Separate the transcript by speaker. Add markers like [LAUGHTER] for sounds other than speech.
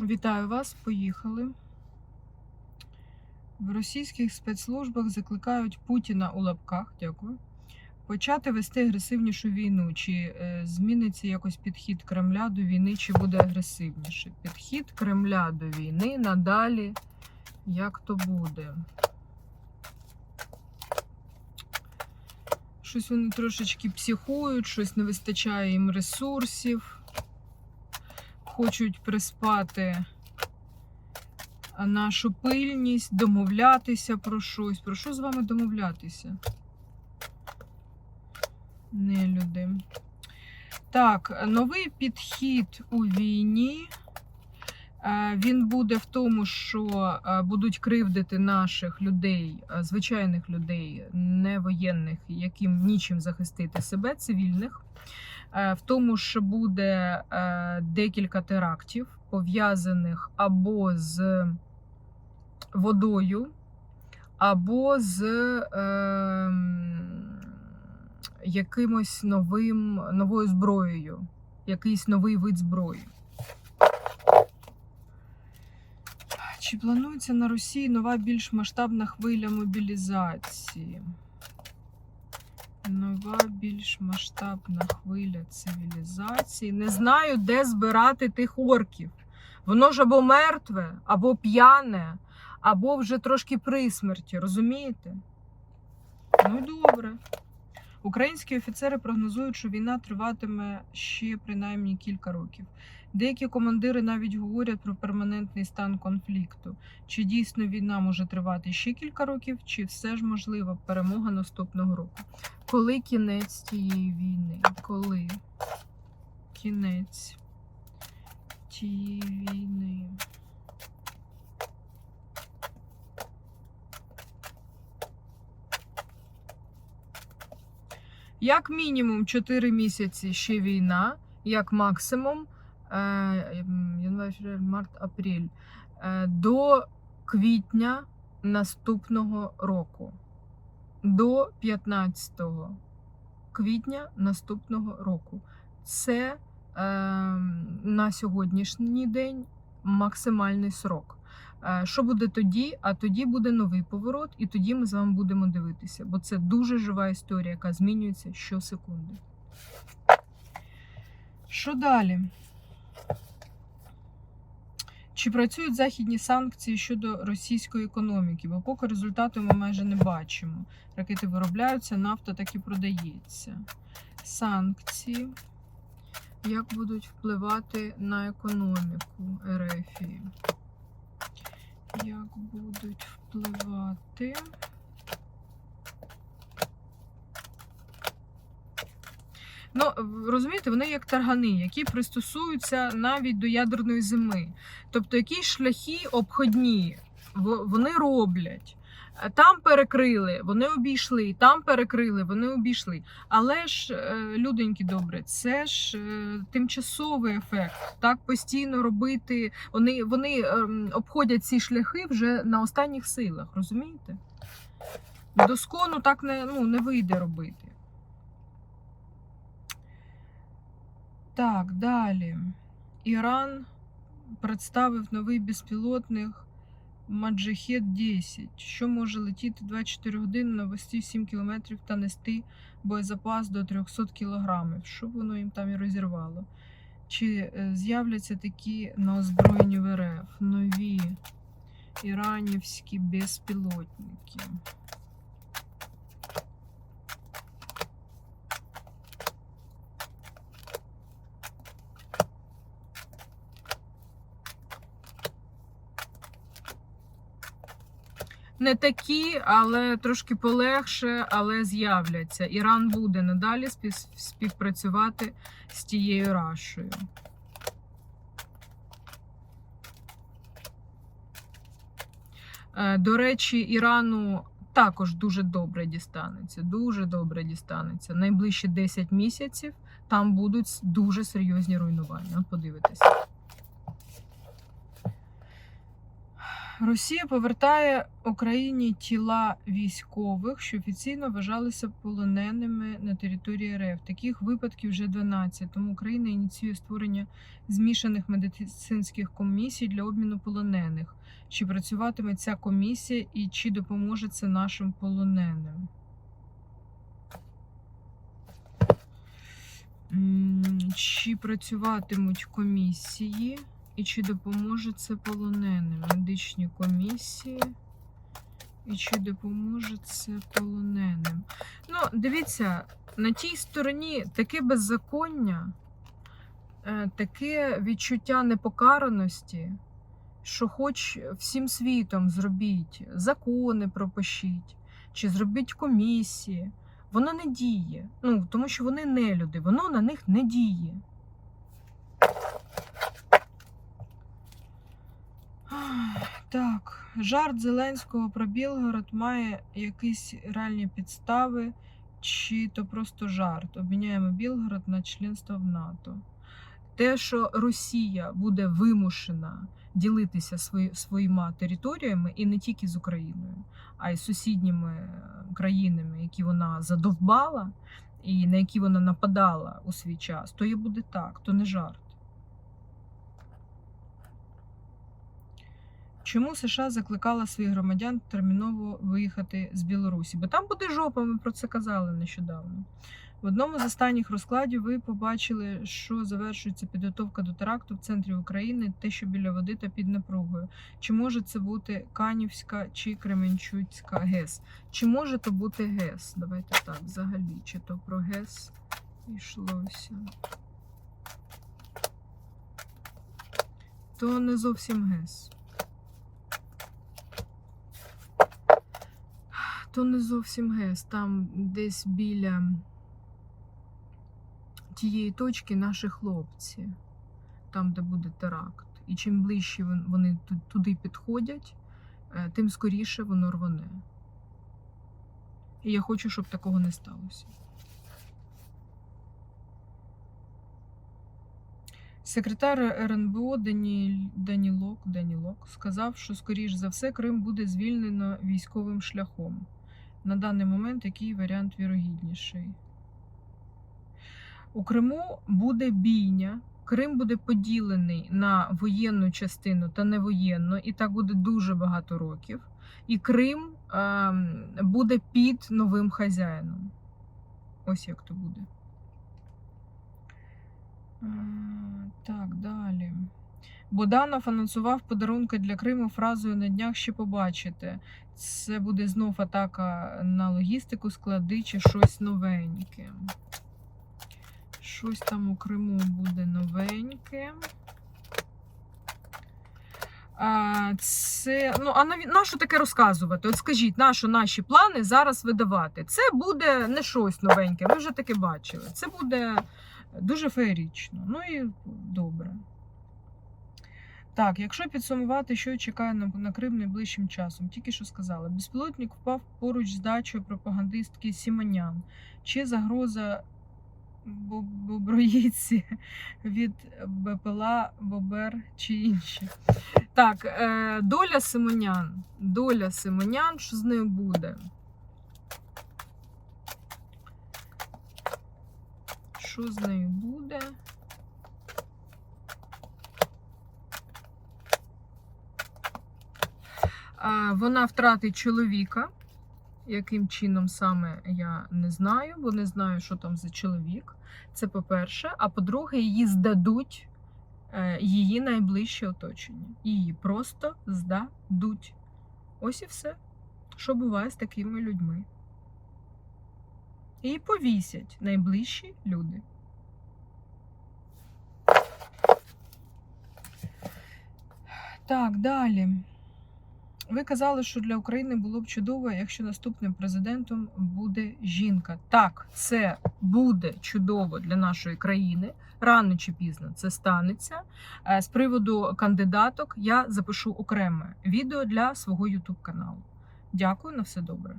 Speaker 1: Вітаю вас, поїхали. В російських спецслужбах закликають Путіна у лапках, дякую, почати вести агресивнішу війну. Чи е, зміниться якось підхід Кремля до війни, чи буде агресивніше? Підхід Кремля до війни надалі, як то буде. Щось вони трошечки психують, щось не вистачає їм ресурсів хочуть приспати нашу пильність, домовлятися про щось. Про що з вами домовлятися? Не люди. Так, новий підхід у війні. Е, Він буде в тому, що е, будуть кривдити наших людей, е, звичайних людей, не воєнних, яким нічим захистити себе, цивільних. Е, В тому, що буде е, декілька терактів, пов'язаних або з водою, або з е, якимось новим, новою зброєю, якийсь новий вид зброї. Чи планується на Росії нова більш масштабна хвиля мобілізації? Нова більш масштабна хвиля цивілізації. Не знаю, де збирати тих орків. Воно ж або мертве, або п'яне, або вже трошки при смерті, розумієте? Ну добре. Українські офіцери прогнозують, що війна триватиме ще принаймні кілька років. Деякі командири навіть говорять про перманентний стан конфлікту. Чи дійсно війна може тривати ще кілька років, чи все ж можлива перемога наступного року? Коли кінець цієї війни? Коли кінець тієї війни? Як мінімум 4 місяці ще війна, як максимум е, март, апрель е, до квітня наступного року. До 15 квітня наступного року. Це е, на сьогоднішній день максимальний срок. Е, Що буде тоді? А тоді буде новий поворот, і тоді ми з вами будемо дивитися, бо це дуже жива історія, яка змінюється щосекунди. Що далі? Чи працюють західні санкції щодо російської економіки? Бо поки результату ми майже не бачимо. Ракети виробляються, нафта так і продається. Санкції. Як будуть впливати на економіку РФ? Як будуть впливати? Ну, розумієте, вони як таргани, які пристосуються навіть до ядерної зими. Тобто, які шляхи обходні вони роблять. Там перекрили, вони обійшли, там перекрили, вони обійшли. Але ж, е, люденькі добре, це ж е, тимчасовий ефект. Так постійно робити. Вони, вони ем, обходять ці шляхи вже на останніх силах, розумієте? Доскону так не, ну, не вийде робити. Так, далі. Іран представив новий безпілотник Маджахет 10, що може летіти 24 години на висоті 7 км та нести боєзапас до 300 кг, щоб воно їм там і розірвало. Чи е, з'являться такі на озброєнні в РФ нові іранівські безпілотники? Не такі, але трошки полегше, але з'являться. Іран буде надалі співпрацювати з тією рашою. Е, До речі, Ірану також дуже добре дістанеться. Дуже добре дістанеться. Найближчі 10 місяців там будуть дуже серйозні руйнування. От подивитися. Росія повертає Україні тіла військових, що офіційно вважалися полоненими на території РФ. Таких випадків вже 12. Тому Україна ініціює створення змішаних медицинських комісій для обміну полонених. Чи працюватиме ця комісія і чи допоможе це нашим полоненим? Чи працюватимуть комісії? І чи допоможе це полоненим? Медичні комісії. І чи допоможе це полоненим? Ну, дивіться, на тій стороні таке беззаконня, е, таке відчуття непокараності, що хоч всім світом зробіть, закони пропишіть, чи зробіть комісії, воно не діє. Ну, тому що вони не люди, воно на них не діє. Ах, Так, жарт Зеленського про Білгород має якісь реальні підстави, чи то просто жарт. Обміняємо Білгород на членство в НАТО. Те, що Росія буде вимушена ділитися свої, своїми територіями і не тільки з Україною, а й сусідніми е, країнами, які вона задовбала і на які вона нападала у свій час, то і буде так, то не жарт. Чому США закликала своїх громадян терміново виїхати з Білорусі? Бо там буде жопа, ми про це казали нещодавно. В одному з останніх розкладів ви побачили, що завершується підготовка до теракту в центрі України, те, що біля води та під напругою. Чи може це бути Канівська чи Кременчуцька ГЕС? Чи може то бути ГЕС? Давайте так, взагалі, чи то про ГЕС йшлося. То не зовсім ГЕС. То не зовсім ГЕС, там десь біля тієї точки наші хлопці, там, де буде теракт. І чим ближче вони туди підходять, е, тим скоріше воно рване. І я хочу, щоб такого не сталося. Секретар РНБО Дані... Данілок, Данілок сказав, що, скоріш за все, Крим буде звільнено військовим шляхом. На даний момент який варіант вірогідніший? У Криму буде бійня. Крим буде поділений на воєнну частину та невоєнну, і так буде дуже багато років. І Крим ем, буде під новим хазяїном. Ось як то буде. Е, Так, далі. Боданов анонсував подарунки для Криму фразою на днях ще побачите. Це буде знов атака на логістику, склади чи щось новеньке. Щось там у Криму буде новеньке. А, це, ну, а наві- на що таке розказувати? От скажіть, на що наші плани зараз видавати? Це буде не щось новеньке, ви вже таке бачили. Це буде дуже феєрично. Ну і добре. Так, якщо підсумувати, що чекає на, Крим найближчим часом, тільки що сказала, безпілотник впав поруч з дачею пропагандистки Сіманян. Чи загроза боброїці [LAUGHS] від БПЛА, Бобер чи інші? Так, е, доля Симонян. Доля Симонян, що з нею буде? Що з нею буде? Вона втратить чоловіка. Яким чином саме я не знаю, бо не знаю, що там за чоловік. Це по-перше. А по-друге, її здадуть е, її найближче оточення. Її просто здадуть. Ось і все, що буває з такими людьми. І повісять найближчі люди. Так, далі. Ви казали, що для України було б чудово, якщо наступним президентом буде жінка. Так, це буде чудово для нашої країни. Рано чи пізно це станеться. Е, З приводу кандидаток я запишу окреме відео для свого YouTube каналу. Дякую на все добре.